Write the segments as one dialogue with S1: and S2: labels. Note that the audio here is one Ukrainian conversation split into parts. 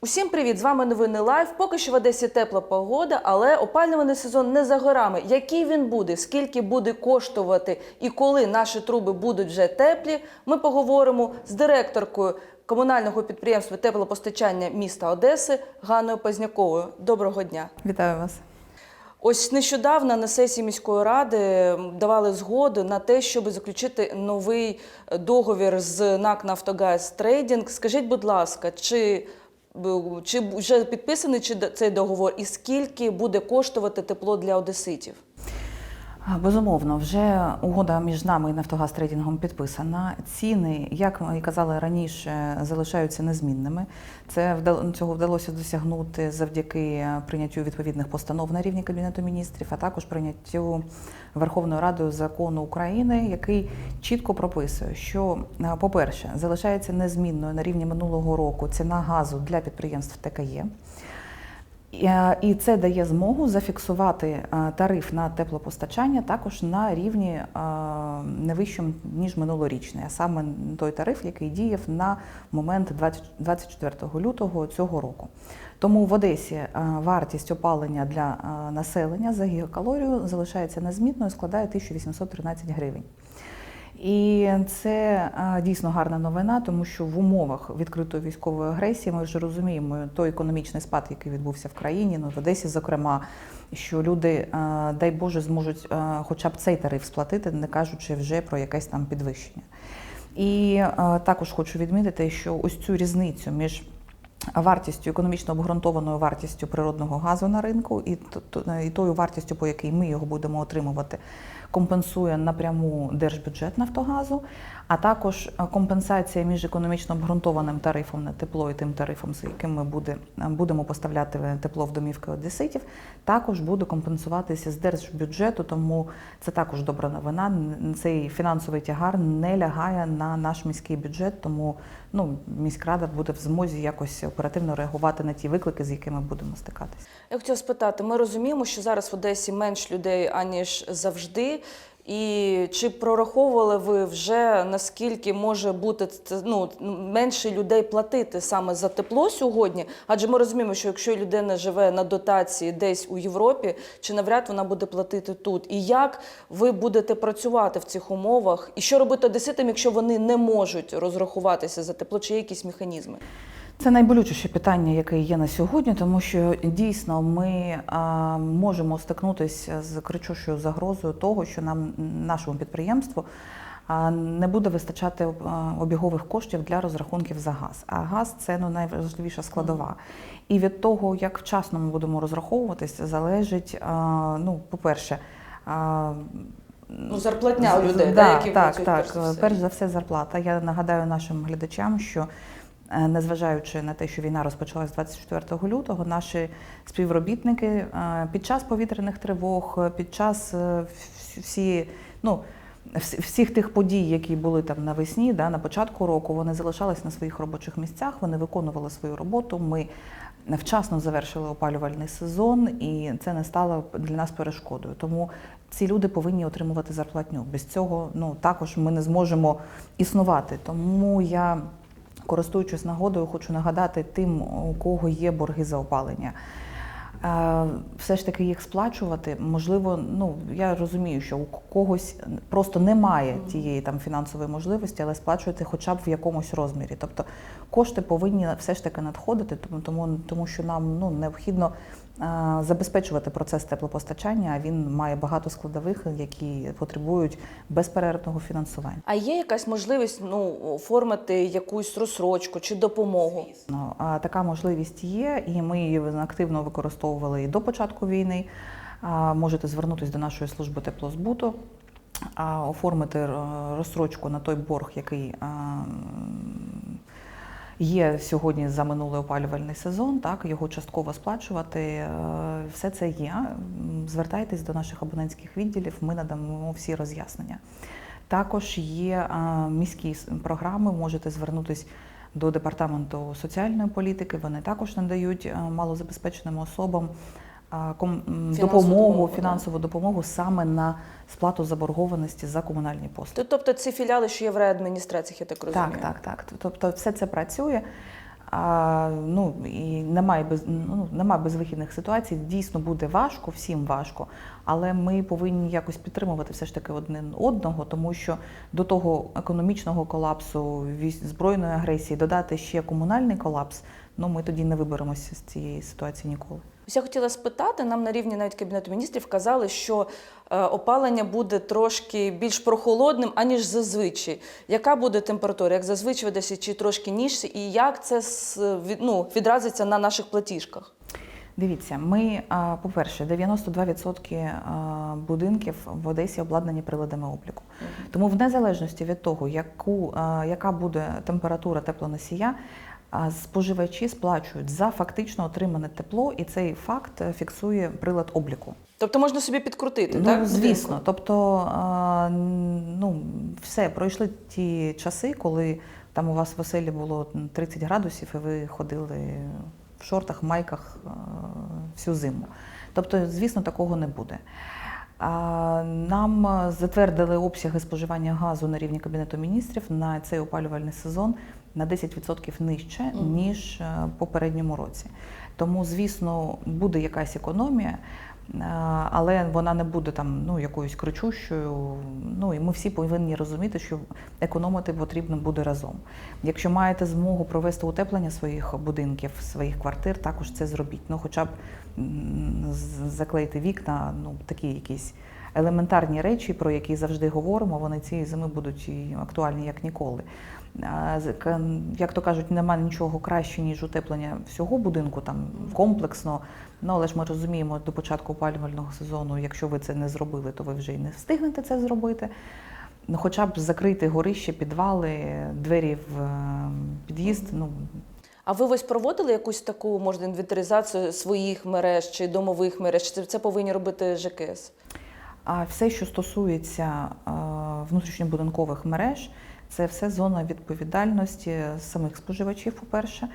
S1: Усім привіт! З вами новини Лайф. Поки що в Одесі тепла погода, але опалювальний сезон не за горами. Який він буде, скільки буде коштувати і коли наші труби будуть вже теплі, ми поговоримо з директоркою комунального підприємства теплопостачання міста Одеси Ганною Пазняковою. Доброго дня!
S2: Вітаю вас.
S1: Ось нещодавно на сесії міської ради давали згоду на те, щоб заключити новий договір з НАК «Нафтогаз Трейдінг». Скажіть, будь ласка, чи, чи вже підписаний чи цей договор, і скільки буде коштувати тепло для одеситів?
S2: Безумовно, вже угода між нами і Нафтогаз Трейдингом підписана. Ціни, як ми казали раніше, залишаються незмінними. Це цього вдалося досягнути завдяки прийняттю відповідних постанов на рівні Кабінету міністрів, а також прийняттю Верховною Радою закону України, який чітко прописує, що, е, по-перше, залишається незмінною на рівні минулого року ціна газу для підприємств ТКЄ. Е, І це дає змогу зафіксувати е, тариф на теплопостачання також на рівні е, не вищим ніж минулорічний, а саме той тариф, який діяв на момент 24 лютого цього року. Тому в Одесі вартість опалення для населення за гігакалорію залишається незмінною, складає 1813 гривень. І це дійсно гарна новина, тому що в умовах відкритої військової агресії ми вже розуміємо той економічний спад, який відбувся в країні, ну в Одесі, зокрема, що люди, дай Боже, зможуть хоча б цей тариф сплатити, не кажучи вже про якесь там підвищення. І також хочу відмітити, що ось цю різницю між вартістю економічно обґрунтованою вартістю природного газу на ринку. І, т- і тою вартістю, по якій ми його будемо отримувати, компенсує напряму держбюджет Нафтогазу, а також е, компенсація між економічно обґрунтованим тарифом на тепло і тим тарифом, з яким ми буде, будемо поставляти тепло в домівки одеситів, також буде компенсуватися з держбюджету, тому це також добра новина. Цей фінансовий тягар не лягає на наш міський бюджет, тому ну, міськрада буде в змозі якось оперативно реагувати на ті виклики, з якими будемо стикатися.
S1: Я хотіла спитати, ми розуміємо, що зараз в Одесі менш людей, аніж завжди. І чи прораховували ви вже наскільки може бути ну, менше людей платити саме за тепло сьогодні? Адже ми розуміємо, що якщо людина живе на дотації десь у Європі, чи навряд вона буде платити тут? І як ви будете працювати в цих умовах? І що робити одеситам, якщо вони не можуть розрахуватися за тепло? Чи є якісь механізми?
S2: Це найболючіше питання, яке є на сьогодні, тому що дійсно ми а, можемо стикнутися з кричущою загрозою того, що нам нашому підприємству а, не буде вистачати обігових коштів для розрахунків за газ. А газ це ну найважливіша складова. І від того, як вчасно ми будемо розраховуватися, залежить, а, ну, по-перше,
S1: Ну, зарплатня у людей,
S2: да,
S1: які
S2: так, так.
S1: перш за все.
S2: Зарплата. Я нагадаю нашим глядачам, що незважаючи на те, що війна розпочалась 24 лютого, наші співробітники е, під час повітряних тривог, е, під час е, всі, ну, всіх тих подій, які були там навесні, да, на початку року, вони залишались на своїх робочих місцях, вони виконували свою роботу. Ми вчасно завершили опалювальний сезон, і це не стало для нас перешкодою. Тому ці люди повинні отримувати зарплатню. Без цього ну також ми не зможемо існувати. Тому я, користуючись нагодою, хочу нагадати тим, у кого є борги за опалення. е, Все ж таки їх сплачувати, можливо, ну я розумію, що у когось просто немає тієї там фінансової можливості, але сплачувати хоча б в якомусь розмірі. Тобто кошти повинні все ж таки надходити, тому тому, тому що нам ну необхідно забезпечувати процес теплопостачання. Він має багато складових, які потребують безперервного фінансування.
S1: А є якась можливість ну, оформити якусь розсрочку чи допомогу?
S2: А Така можливість є, і ми її активно використовували і до початку війни. Можете звернутися до нашої служби теплозбуту, а, оформити е, розстрочку на той борг, який є сьогодні за минулий опалювальний сезон, так його частково сплачувати. Е, Все це є. Звертайтесь до наших абонентських відділів, ми надамо всі роз'яснення. Також є міські програми, можете звернутись до департаменту соціальної політики. Вони також надають а, малозабезпеченим особам ком-
S1: Фінансову
S2: допомогу,
S1: допомогу,
S2: фінансову допомогу саме на сплату заборгованості за комунальні послуги.
S1: Тобто ці філіали, що є в райадміністраціях, я так розумію?
S2: Так, так, так. Тобто все це працює. А, ну і немає без ну немає безвихідних ситуацій. Дійсно буде важко, всім важко, але ми повинні якось підтримувати все ж таки один одного, тому що до того економічного колапсу, збройної агресії, додати ще комунальний колапс. Ну ми тоді не виберемося з цієї ситуації ніколи.
S1: Ось я хотіла спитати, нам на рівні навіть Кабінету міністрів казали, що е, опалення буде трошки більш прохолодним, аніж зазвичай. Яка буде температура? Як зазвичай в чи трошки ніжче, і як це ну, відразиться на наших платіжках?
S2: Дивіться, ми, по-перше, 92% будинків в Одесі обладнані приладами обліку. Тому в незалежності від того, яку, яка буде температура теплоносія, споживачі сплачують за фактично отримане тепло, і цей факт е, фіксує прилад обліку.
S1: Тобто можна собі підкрутити,
S2: Ну,
S1: так?
S2: звісно. Тобто, ну, все, пройшли ті часи, коли там у вас в оселі було 30 градусів, і ви ходили в шортах, майках всю зиму. Тобто, звісно, такого не буде. Нам затвердили обсяги споживання газу на рівні Кабінету міністрів на цей опалювальний сезон на 10% нижче, ніж е, в попередньому році. Тому, звісно, буде якась економія, е, але вона не буде там ну, якоюсь кричущою. Ну і ми всі повинні розуміти, що економити потрібно буде разом. Якщо маєте змогу провести утеплення своїх будинків, своїх квартир, також це зробіть. Ну, хоча б заклеїти вікна, ну такі якісь. Елементарні речі, про які завжди говоримо, вони цієї зими будуть і актуальні як ніколи. Як то кажуть, немає нічого краще, ніж утеплення всього будинку, там комплексно. Ну але ж ми розуміємо, до початку опалювального сезону, якщо ви це не зробили, то ви вже і не встигнете це зробити. Ну, хоча б закрити горище, підвали, двері в е, під'їзд. Ну
S1: А ви ось проводили якусь таку, може, інвентаризацію своїх мереж чи домових мереж? Чи це, це повинні робити ЖКС?
S2: А все, що стосується е, внутрішньобудинкових мереж, це все зона відповідальності самих споживачів, по-перше,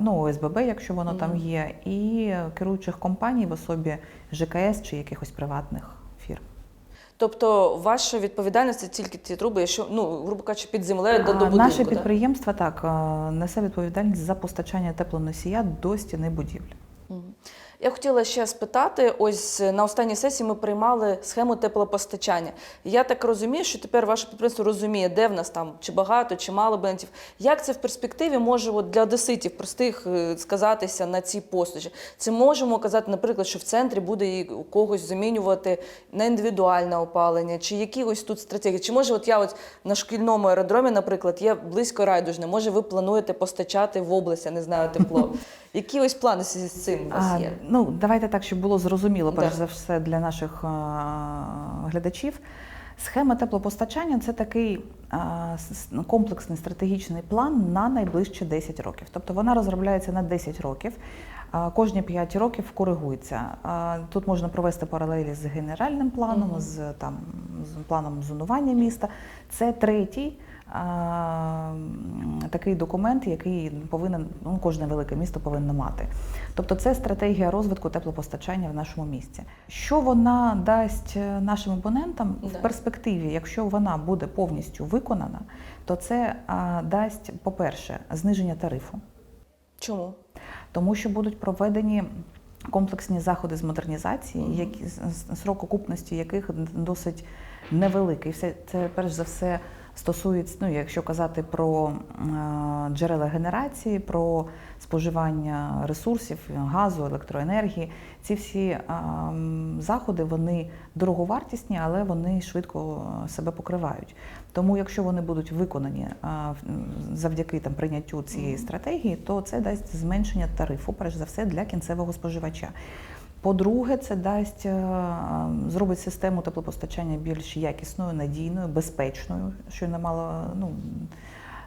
S2: ну ОСББ, якщо воно там є, і керуючих компаній в особі ЖКС чи якихось приватних фірм.
S1: Тобто ваша відповідальність це тільки ті труби, якщо, ну, грубо кажучи, під землею до, будинку.
S2: Наше підприємство так е, несе відповідальність за постачання теплоносія до стіни будівлі.
S1: Мгм. Я хотіла ще спитати: ось е, на останній сесії ми приймали схему теплопостачання. Я так розумію, що тепер ваше підприємство розуміє, де в нас там чи багато, чи мало абонентів. Як це в перспективі може от для одеситів простих е, сказатися на ці послуги? Це можемо казати, наприклад, що в центрі буде і у когось замінювати на індивідуальне опалення, чи які ось тут стратегії? Чи може, от я от на шкільному аеродромі, наприклад, є близько райдужне, може ви плануєте постачати в область, я не знаю, тепло. Які ось плани з цим у вас є?
S2: Ну, давайте так, щоб було зрозуміло, перш
S1: Да.
S2: за все, для наших а, глядачів. Схема теплопостачання це такий с- с- комплексний стратегічний план на найближчі 10 років. Тобто вона розробляється на 10 років. Кожні 5 років коригується. Тут можна провести паралелі з генеральним планом,
S1: Мгм.
S2: з там з планом зонування міста. Це третій такий документ, який повинен ну, кожне велике місто повинно мати. Тобто це стратегія розвитку теплопостачання в нашому місті. Що вона дасть е, нашим абонентам
S1: Да.
S2: в перспективі, якщо вона буде повністю виконана, то це а, дасть, по-перше, зниження тарифу,
S1: Чому?
S2: тому що будуть проведені. Комплексні заходи з модернізації, які срок окупності яких досить невеликий. Все це перш за все стосується, ну якщо казати про е, джерела генерації, про споживання ресурсів, газу, електроенергії. Ці всі е, заходи вони дороговартісні, але вони швидко е, себе покривають. Тому, якщо вони будуть виконані завдяки там прийняттю цієї стратегії, то це дасть зменшення тарифу, перш за все, для кінцевого споживача. По-друге, це дасть е, зробить систему теплопостачання більш якісною, надійною, безпечною, що немало. Ну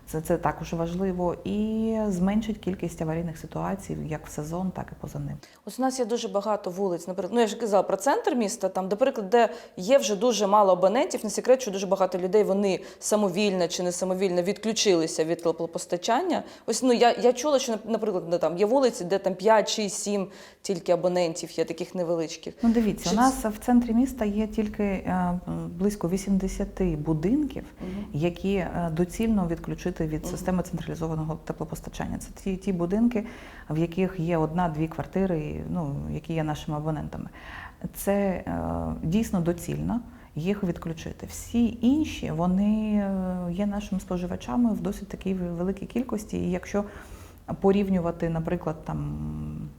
S2: це, це також важливо, і зменшить кількість аварійних ситуацій як в сезон, так і поза ним.
S1: Ось у нас є дуже багато вулиць. Наприклад, ну я ж казала про центр міста, там, наприклад, де є вже дуже мало абонентів, не секрет, що дуже багато людей вони самовільно чи не самовільно відключилися від теплопостачання. Ось ну я, я чула, що наприклад, де там є вулиці, де там 5, 6, 7 тільки абонентів є таких невеличких.
S2: Ну, дивіться,
S1: Чи
S2: у нас в центрі міста є тільки е, близько 80 будинків, які е, доцільно відключити відключити від системи централізованого теплопостачання. Це ті, ті будинки, в яких є одна-дві квартири, ну, які є нашими абонентами. Це е, дійсно доцільно їх відключити. Всі інші вони е, є нашими споживачами в досить такій великій кількості. І якщо порівнювати, наприклад, там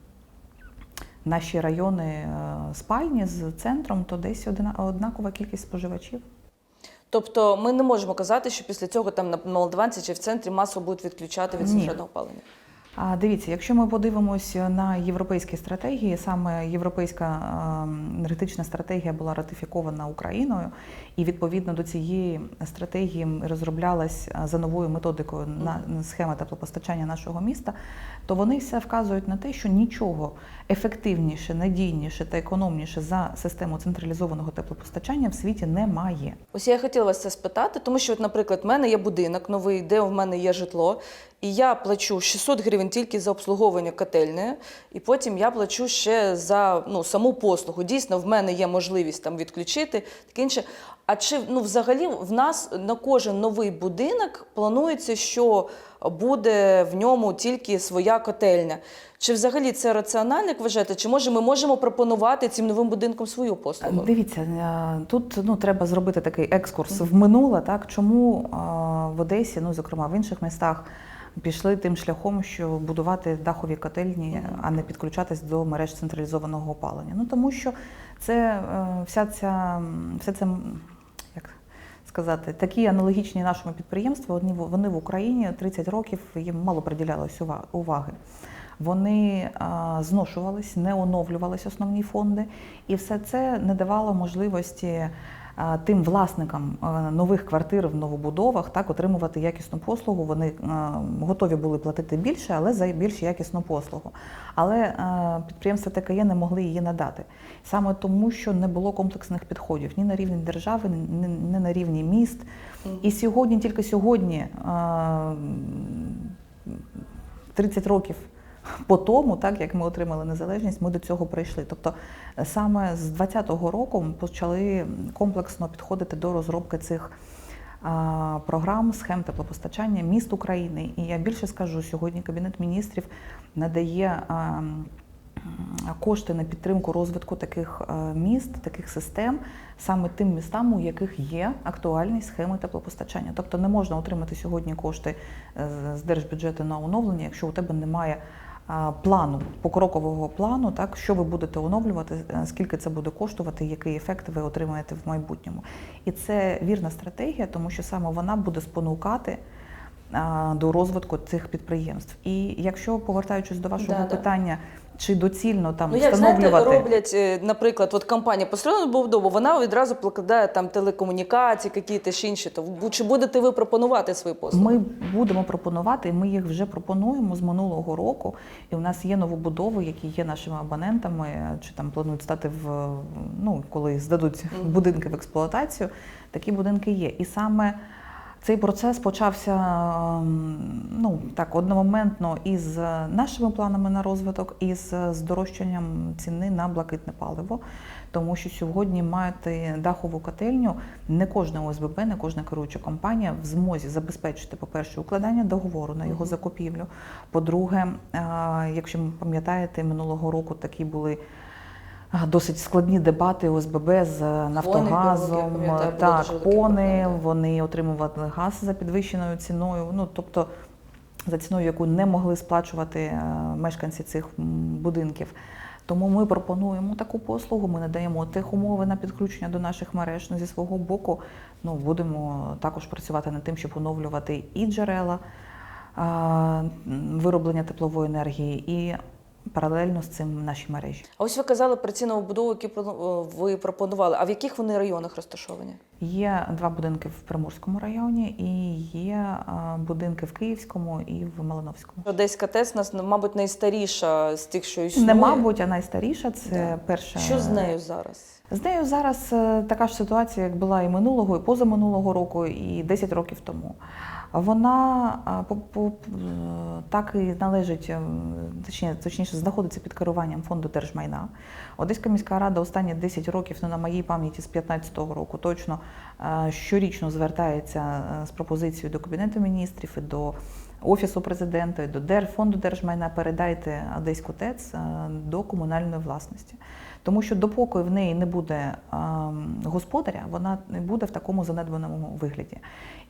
S2: наші райони е, спальні з центром, то десь однакова кількість споживачів.
S1: Тобто ми не можемо казати, що після цього там на Молдаванці чи в центрі масово будуть відключати від центрального опалення.
S2: А дивіться, якщо ми подивимося на європейські стратегії, саме європейська ем, енергетична стратегія була ратифікована Україною, і відповідно до цієї стратегії розроблялась е, за новою методикою на на схема теплопостачання нашого міста, то вони все вказують на те, що нічого ефективніше, надійніше та економніше за систему централізованого теплопостачання в світі немає.
S1: Ось я хотіла вас це спитати, тому що, от, наприклад, в мене є будинок новий, де в мене є житло, і я плачу 600 гривень тільки за обслуговування котельної, і потім я плачу ще за ну, саму послугу. Дійсно, в мене є можливість там відключити, таке інше. А чи ну, взагалі в нас на кожен новий будинок планується, що буде в ньому тільки своя котельня? Чи взагалі це раціонально, як вважаєте? Чи може ми можемо пропонувати цим новим будинкам свою послугу?
S2: Дивіться, е, тут ну треба зробити такий екскурс в минуле, так чому е, в Одесі, ну зокрема в інших містах, пішли тим шляхом, що будувати дахові котельні, а не підключатись до мереж централізованого опалення. Ну тому що це е, вся ця все це сказати, такі аналогічні нашому підприємству. В- вони в Україні 30 років їм мало приділялось уваги. Вони зношувались, не оновлювались основні фонди, і все це не давало можливості тим власникам нових квартир в новобудовах так отримувати якісну послугу. Вони готові були платити більше, але за більш якісну послугу. Але підприємства ТКЄ не могли її надати саме тому, що не було комплексних підходів ні на рівні держави, ні, ні на рівні міст. І сьогодні, тільки сьогодні, 30 років по тому, так як ми отримали незалежність, ми до цього прийшли. Тобто е, саме з 2020 року почали комплексно підходити до розробки цих програм, схем теплопостачання міст України. І я більше скажу, сьогодні Кабінет міністрів надає. Кошти на підтримку розвитку таких е, міст, таких систем, саме тим містам, у яких є актуальні схеми теплопостачання. Тобто не можна отримати сьогодні кошти е, з- держбюджету на оновлення, якщо у тебе немає плану, покрокового плану, так що ви будете оновлювати, е, скільки це буде коштувати, який ефект ви отримаєте в майбутньому. І це вірна стратегія, тому що саме вона буде спонукати. До розвитку цих підприємств, і якщо повертаючись до вашого
S1: Да, да.
S2: питання, чи доцільно там
S1: Ну, як знаєте,
S2: встановлювати
S1: роблять, е, наприклад, от компанія построєна будову, вона відразу покладає там телекомунікації, якісь інші. То чи будете ви пропонувати свої послуги?
S2: Ми будемо пропонувати, ми їх вже пропонуємо з минулого року. І у нас є новобудови, які є нашими абонентами, чи там планують стати в ну, коли здадуть будинки в експлуатацію. Такі будинки є. І саме цей процес почався ем, ну так одномоментно із нашими планами на розвиток, і з здорожчанням ціни на блакитне паливо. Тому що сьогодні мати дахову котельню не кожна ОСББ, не кожна керуюча компанія в змозі забезпечити, по-перше, укладання договору на його закупівлю. По-друге, е, якщо ви пам'ятаєте, минулого року такі були. Досить складні дебати ОСББ з
S1: я
S2: Нафтогазом.
S1: пам'ятаю, було
S2: так,
S1: дуже
S2: кони вони отримували газ за підвищеною ціною. Ну тобто за ціною, яку не могли сплачувати е, мешканці цих будинків. Тому ми пропонуємо таку послугу. Ми надаємо тих умови на підключення до наших мереж. Ну, зі свого боку, ну будемо також працювати над тим, щоб оновлювати і джерела а, вироблення теплової енергії, і паралельно з цим наші мережі.
S1: А ось ви казали про ці новобудови, які е, ви пропонували. А в яких вони районах розташовані?
S2: Є два будинки в Приморському районі, і є будинки в Київському і в Малиновському.
S1: Одеська ТЕС нас, мабуть, найстаріша з тих, що існує.
S2: Не мабуть, а найстаріша це
S1: Да.
S2: перша.
S1: Що з нею зараз?
S2: З нею зараз е, така ж ситуація, як була і минулого, і позаминулого року, і 10 років тому. Вона е, так і належить, е, точніше, точніше, знаходиться під керуванням фонду держмайна. Одеська міська рада останні 10 років, ну, на моїй пам'яті з 15-го року, точно е, щорічно звертається е, з пропозицією до Кабінету міністрів і до Офісу президента, і до фонду держмайна передайте Одеську ТЕЦ до комунальної власності. Тому що допоки в неї не буде ем, господаря, вона не буде в такому занедбаному вигляді.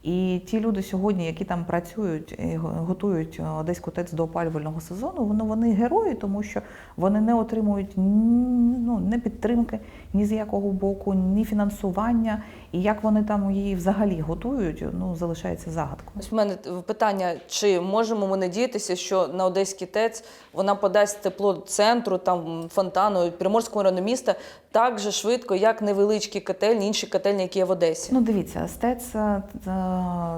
S2: І ті люди сьогодні, які там працюють готують Одеську ТЕЦ до опалювального сезону, вони, вони герої, тому що вони не отримують ну, ні підтримки ні з якого боку, ні фінансування. І як вони там її взагалі готують, ну залишається загадкою.
S1: Ось в мене питання: чи можемо ми надіятися, що на Одеський ТЕЦ вона подасть тепло центру, там фонтану, Приморському району міста так же швидко, як невеличкі котельні, інші котельні, які є в Одесі?
S2: Ну, дивіться, СТЕЦ е,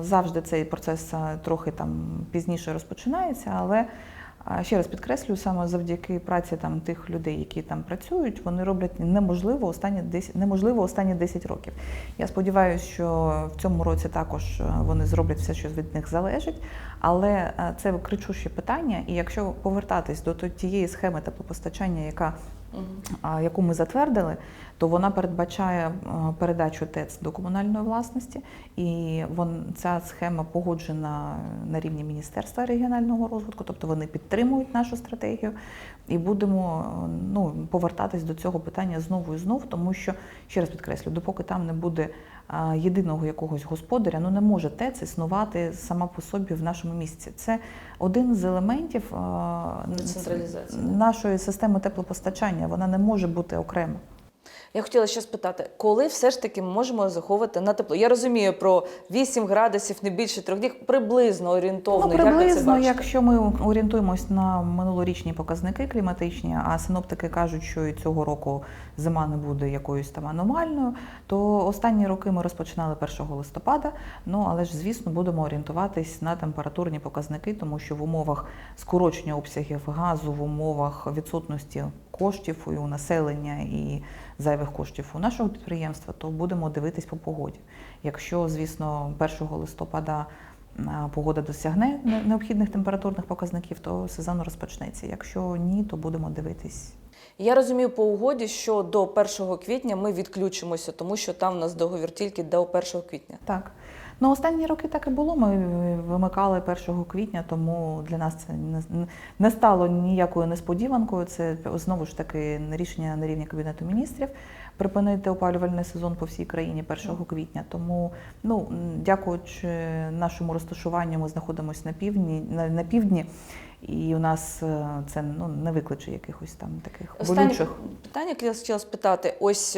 S2: завжди цей процес е, трохи там пізніше розпочинається, але е, ще раз підкреслюю, саме завдяки праці там тих людей, які там працюють, вони роблять неможливо останні 10, неможливо останні 10 років. Я сподіваюся, що в цьому році також е, вони зроблять все, що від них залежить. Але е, це кричуще питання, і якщо повертатись до тієї схеми теплопостачання, яка яку ми затвердили, то вона передбачає е, передачу ТЕЦ до комунальної власності, і вон, ця схема погоджена на рівні Міністерства регіонального розвитку, тобто вони підтримують нашу стратегію, і будемо е, ну, повертатись до цього питання знову і знову, тому що, ще раз підкреслю, допоки там не буде єдиного якогось господаря, ну не може ТЕЦ існувати сама по собі в нашому місці. Це один з елементів нашої системи теплопостачання. Вона не може бути окремо.
S1: Я хотіла ще спитати, коли все ж таки ми можемо заховувати на тепло? Я розумію про 8 градусів, не більше трьох днів, приблизно орієнтовно.
S2: Ну,
S1: як це бачите?
S2: якщо ми орієнтуємось на минулорічні показники кліматичні, а синоптики кажуть, що і цього року зима не буде якоюсь там аномальною, то останні роки ми розпочинали 1 листопада. Ну але ж звісно будемо орієнтуватись на температурні показники, тому що в умовах скорочення обсягів газу, в умовах відсутності коштів і у населення і зайвих коштів у нашого підприємства, то будемо дивитись по погоді. Якщо, звісно, 1 листопада погода досягне необхідних температурних показників, то сезон розпочнеться. Якщо ні, то будемо дивитись.
S1: Я розумію по угоді, що до 1 квітня ми відключимося, тому що там у нас договір тільки до 1 квітня.
S2: Так. Ну, останні роки так і було. Ми вимикали 1 квітня, тому для нас це не, стало ніякою несподіванкою. Це знову ж таки рішення на рівні Кабінету міністрів припинити опалювальний сезон по всій країні 1 квітня. Тому, ну, дякуючи нашому розташуванню, ми знаходимося на півдні, на, на півдні, і у нас е, це ну, не викличе якихось там таких
S1: Останнє
S2: болючих.
S1: питання, яке я хотіла спитати: ось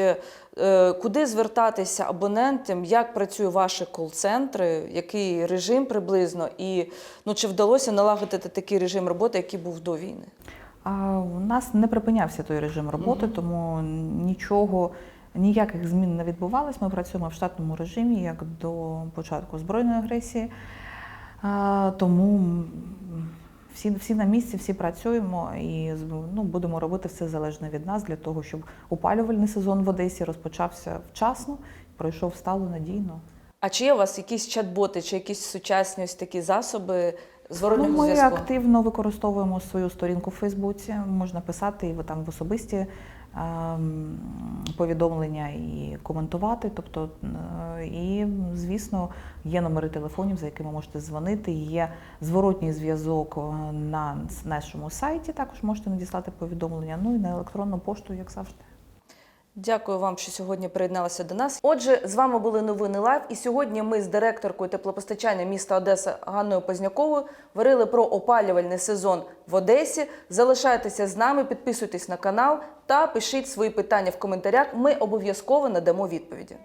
S1: е, куди звертатися абонентам, як працює ваші кол-центри, який режим приблизно, і ну чи вдалося налагодити такий режим роботи, який був до війни?
S2: А у нас не припинявся той режим роботи, тому нічого, ніяких змін не відбувалось. Ми працюємо в штатному режимі як до початку збройної агресії. Тому всі, всі на місці, всі працюємо і ну, будемо робити все залежне від нас для того, щоб опалювальний сезон в Одесі розпочався вчасно, пройшов стало надійно.
S1: А чи є у вас якісь чат-боти, чи якісь сучасні ось такі засоби зворотнього
S2: Ну, ми
S1: зв'язку?
S2: активно використовуємо свою сторінку в Фейсбуці. Можна писати і ви там в особисті ем, повідомлення і коментувати. Тобто, е, і звісно, є номери телефонів, за якими можете дзвонити. Є зворотній зв'язок е, на нашому сайті. Також можете надіслати повідомлення. Ну і на електронну пошту, як завжди.
S1: Дякую вам, що сьогодні приєдналися до нас. Отже, з вами були новини Лайв. І сьогодні ми з директоркою теплопостачання міста Одеса Ганною Позняковою говорили про опалювальний сезон в Одесі. Залишайтеся з нами, підписуйтесь на канал та пишіть свої питання в коментарях. Ми обов'язково надамо відповіді.